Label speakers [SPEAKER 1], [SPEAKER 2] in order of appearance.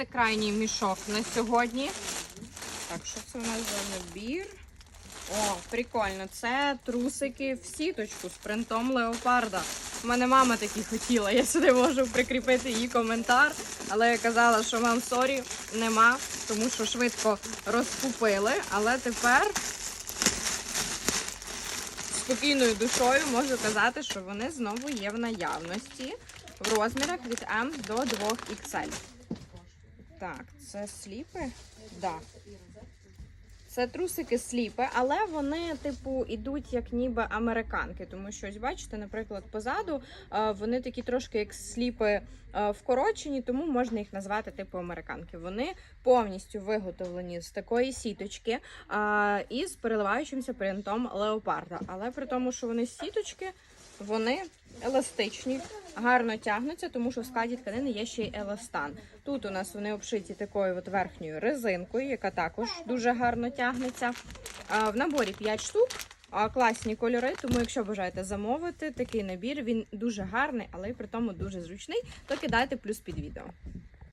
[SPEAKER 1] Це крайній мішок на сьогодні. Так, що це у нас за набір? О, прикольно. Це трусики в сіточку з принтом леопарда. У мене мама такі хотіла. Я сюди можу прикріпити її коментар. Але я казала, що мам сорі, нема, тому що швидко розкупили. Але тепер спокійною душою можу казати, що вони знову є в наявності в розмірах від М до 2XL. Так, це сліпи? Да. Це трусики сліпи, але вони, типу, ідуть як ніби американки. Тому що, ось бачите, наприклад, позаду е, вони такі трошки як сліпи е, вкорочені, тому можна їх назвати типу американки. Вони повністю виготовлені з такої сіточки е, і з переливаючимся принтом леопарда. Але при тому, що вони сіточки, вони еластичні, гарно тягнуться, тому що в складі тканини є ще й еластан. Тут у нас вони обшиті такою от верхньою резинкою, яка також дуже гарно тягнеться. В наборі 5 штук. Класні кольори, тому якщо бажаєте замовити такий набір, він дуже гарний, але й при тому дуже зручний, то кидайте плюс під відео.